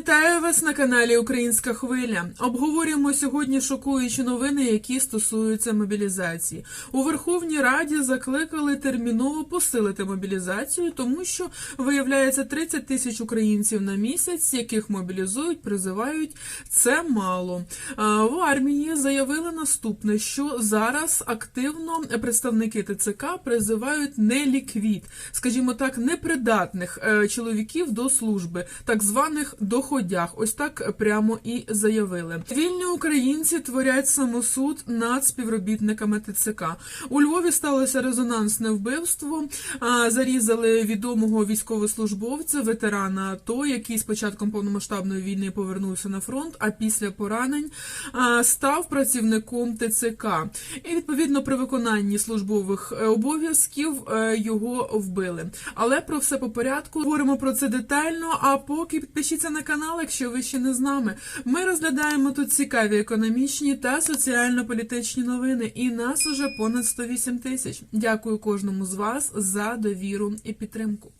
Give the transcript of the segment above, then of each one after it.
Вітаю вас на каналі Українська Хвиля. Обговорюємо сьогодні шокуючі новини, які стосуються мобілізації. У Верховній Раді закликали терміново посилити мобілізацію, тому що виявляється 30 тисяч українців на місяць, яких мобілізують, призивають. Це мало. В армії заявили наступне, що зараз активно представники ТЦК призивають неліквід, скажімо так, непридатних е, чоловіків до служби, так званих доходях. Ось так прямо і заявили. Вільні українці творять самосуд над співробітниками ТЦК. У Львові сталося резонансне вбивство. Зарізали відомого військовослужбовця, ветерана АТО, який з початком повномасштабної війни повернувся на фронт, а після поранень став працівником ТЦК. І відповідно при виконанні службових е, обов'язків е, його вбили. Але про все по порядку говоримо про це детально. А поки підпишіться на канал, якщо ви ще не з нами. Ми розглядаємо тут цікаві економічні та соціально-політичні новини. І нас уже понад 108 тисяч. Дякую кожному з вас за довіру і підтримку.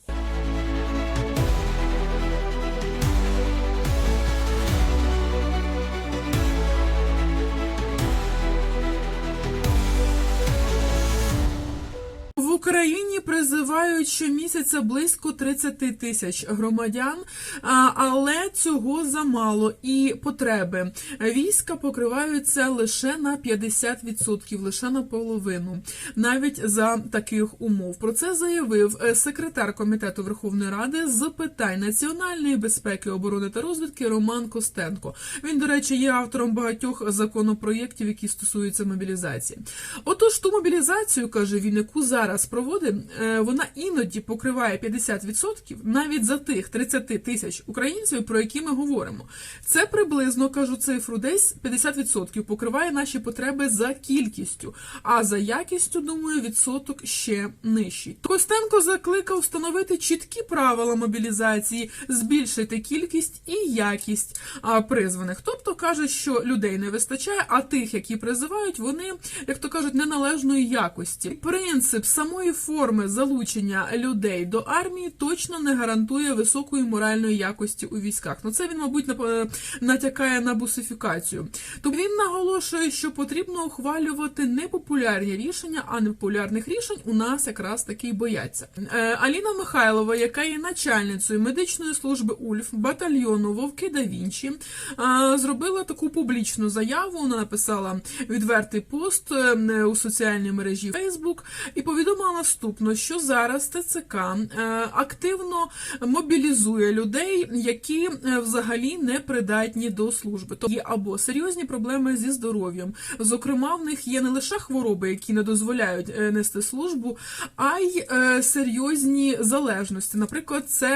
В Україні призивають щомісяця близько 30 тисяч громадян, але цього замало і потреби війська покриваються лише на 50%, лише на половину, навіть за таких умов. Про це заявив е, секретар комітету Верховної Ради з питань національної безпеки, оборони та розвідки Роман Костенко. Він, до речі, є автором багатьох законопроєктів, які стосуються мобілізації. Отож, ту мобілізацію каже він, яку зараз проводить, вона іноді покриває 50% навіть за тих 30 тисяч українців, про які ми говоримо. Це приблизно кажу цифру, десь 50% покриває наші потреби за кількістю, а за якістю, думаю, відсоток ще нижчий. Костенко закликав встановити чіткі правила мобілізації, збільшити кількість і якість призваних. Тобто каже, що людей не вистачає, а тих, які призивають, вони, як то кажуть, неналежної якості. Принцип самої форми залучення людей до армії точно не гарантує високої моральної якості у військах. Ну це він, мабуть, е, натякає на бусифікацію. Тобто він наголошує, що потрібно ухвалювати непопулярні рішення, а непопулярних рішень у нас якраз таки й бояться. Е, Аліна Михайлова, яка є начальницею медичної служби УЛЬФ батальйону Вовки да Вінчі, е, зробила таку публічну заяву. Вона написала відвертий пост у соціальній мережі Facebook і повідомила наступно, що зараз ТЦК е, активно мобілізує людей, які е, взагалі не придатні до служби. Тобто є або серйозні проблеми зі здоров'ям. Зокрема, в них є не лише хвороби, які не дозволяють е, нести службу, а й серйозні залежності. Наприклад, це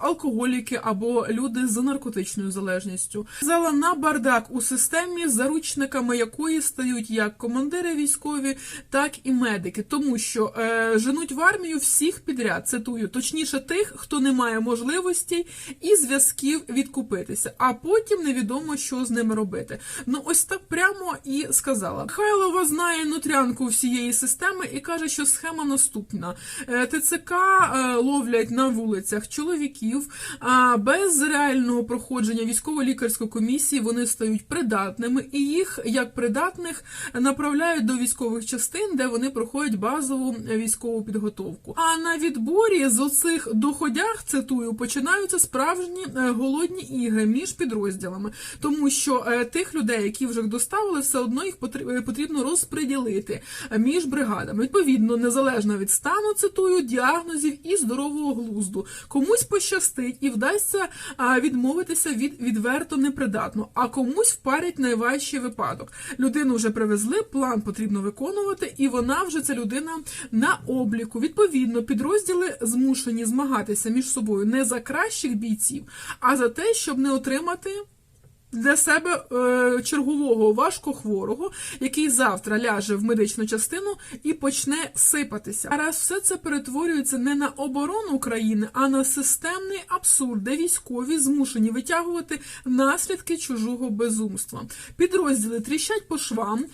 алкоголіки або люди з наркотичною залежністю. Зала на бардак у системі, заручниками якої стають як командири військові, так і медики, тому що женуть в армію всіх підряд. Цитую, точніше тих, хто не має можливостей і зв'язків відкупитися, а потім невідомо, що з ними робити. Ну ось так прямо і сказала. Михайлова знає нутрянку всієї системи і каже, що схема наступна: Е, ТЦК е, ловлять на вулицях чоловіків, а без реального проходження військово-лікарської комісії вони стають придатними, і їх як придатних направляють до військових частин, де вони проходять базову військову підготовку. А на відборі з оцих доходях цитую починаються справжні е, голодні ігри між підрозділами, тому що е, тих людей, які вже доставили, все одно їх е, потрібно розподілити між бригадами. Відповідно, незалежно від стану, цитую, діагнозів і здорового глузду. Комусь пощастить і вдасться відмовитися від відверто непридатно, а комусь впарять найважчий випадок. Людину вже привезли, план потрібно виконувати, і вона вже ця людина на обліку. Відповідно, підрозділи змушені змагатися між собою не за кращих бійців, а за те, щоб не отримати. Для себе е, чергового важкохворого, який завтра ляже в медичну частину і почне сипатися. А раз все це перетворюється не на оборону України, а на системний абсурд, де військові змушені витягувати наслідки чужого безумства. Підрозділи тріщать по швам,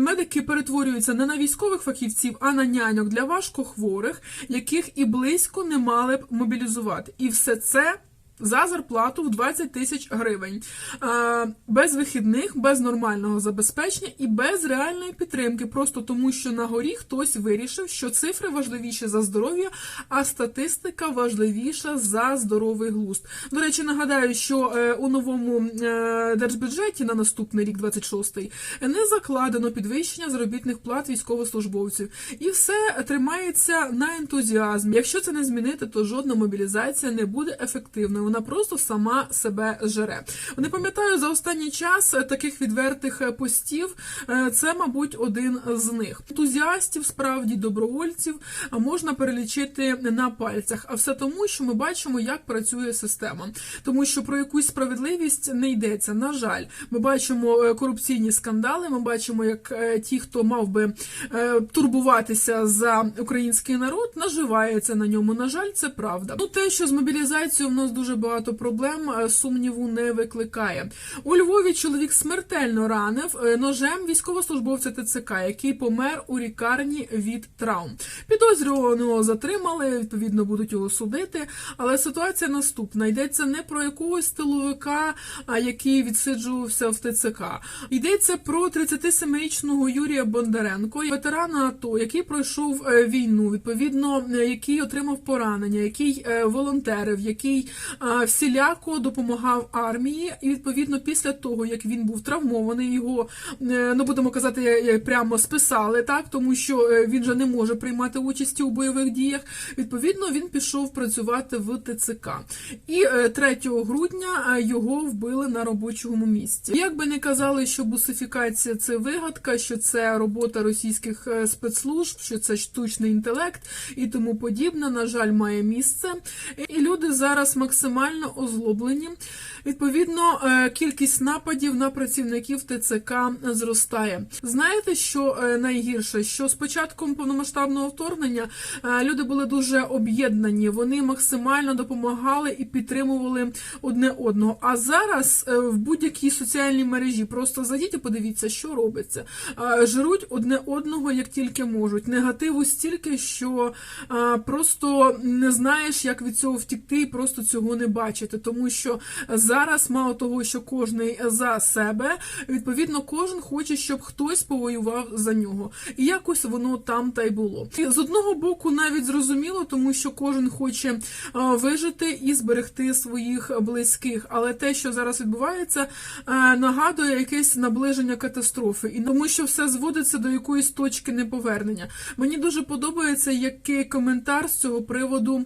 медики перетворюються не на військових фахівців, а на няньок для важкохворих, яких і близько не мали б мобілізувати. І все це за зарплату в 20 тисяч гривень, Е, без вихідних, без нормального забезпечення і без реальної підтримки, просто тому, що на горі хтось вирішив, що цифри важливіші за здоров'я, а статистика важливіша за здоровий глузд. До речі, нагадаю, що е, у новому е, держбюджеті на наступний рік, 26-й, не закладено підвищення заробітних плат військовослужбовців, і все тримається на ентузіазмі. Якщо це не змінити, то жодна мобілізація не буде ефективною. Вона просто сама себе жере. Не пам'ятаю за останній час таких відвертих постів. е, Це, мабуть, один з них. Ентузіастів, справді добровольців, можна перелічити на пальцях. А все тому, що ми бачимо, як працює система, тому що про якусь справедливість не йдеться. На жаль, ми бачимо е, корупційні скандали. Ми бачимо, як е, ті, хто мав би турбуватися за український народ, наживається на ньому. На жаль, це правда. Ну те, що з мобілізацією в нас дуже багато проблем, е, сумніву не викликає. У Львові чоловік смертельно ранив е, ножем військовослужбовця ТЦК, який помер у лікарні від травм. Підозрюваного затримали, відповідно будуть його судити. Але ситуація наступна: йдеться не про якогось тиловика, який відсиджувався в ТЦК. Йдеться про 37-річного Юрія Бондаренко, ветерана АТО, який пройшов е, війну, відповідно, який отримав поранення, який волонтерив, який всіляко допомагав армії. І відповідно, після того як він був травмований, його е, ну будемо казати, е, е, прямо списали, так тому що він же не може приймати участі у бойових діях. Відповідно, він пішов працювати в ТЦК. І е, 3 грудня його вбили на робочому місці. Як би не казали, що бусифікація це вигадка, що це робота російських спецслужб, що це штучний інтелект і тому подібне, на жаль, має місце. І люди зараз максимально озлоблені. Відповідно, е, кількість нападів на працівників ТЦК зростає. Знаєте, що е, найгірше? Що з початком повномасштабного вторгнення е, люди були дуже об'єднані, вони максимально допомагали і підтримували одне одного. А зараз в будь-якій соціальній мережі просто зайдіть і подивіться, що робиться. Жруть одне одного як тільки можуть. Негативу стільки, що просто не знаєш, як від цього втікти, і просто цього не бачити. Тому що зараз, мало того, що кожний за себе, відповідно, кожен хоче, щоб хтось повоював за нього. І якось воно там та й було. І з одного боку, навіть зрозуміло, тому що кожен хоче вижити і зберегти своїх близьких. Але те, що зараз відбувається, нагадує якесь наближення катастрофи, і тому що все зводиться до якоїсь точки неповернення. Мені дуже подобається, який коментар з цього приводу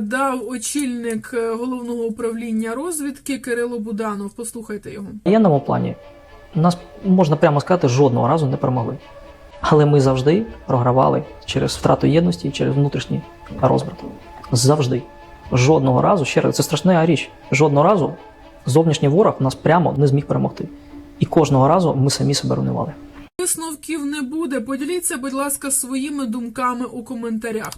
дав очільник е, головного управління розвідки Кирило Буданов. Послухайте його. В воєнному плані нас можна прямо сказати, жодного разу не перемогли. Але ми завжди програвали через втрату єдності через внутрішній розбрат. Завжди. Жодного разу, ще раз, це страшна річ. Жодного разу зовнішній ворог нас прямо не зміг перемогти. І кожного разу ми самі себе руйнували. Висновків не буде. Поділіться, будь ласка, своїми думками у коментарях.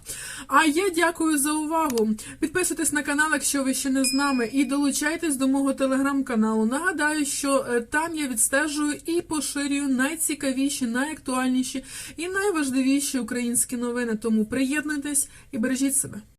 А я дякую за увагу. Підписуйтесь на канал, якщо ви ще не з нами, і долучайтесь до мого телеграм-каналу. Нагадаю, що е, там я відстежую і поширюю найцікавіші, найактуальніші і найважливіші українські новини. Тому приєднуйтесь і бережіть себе.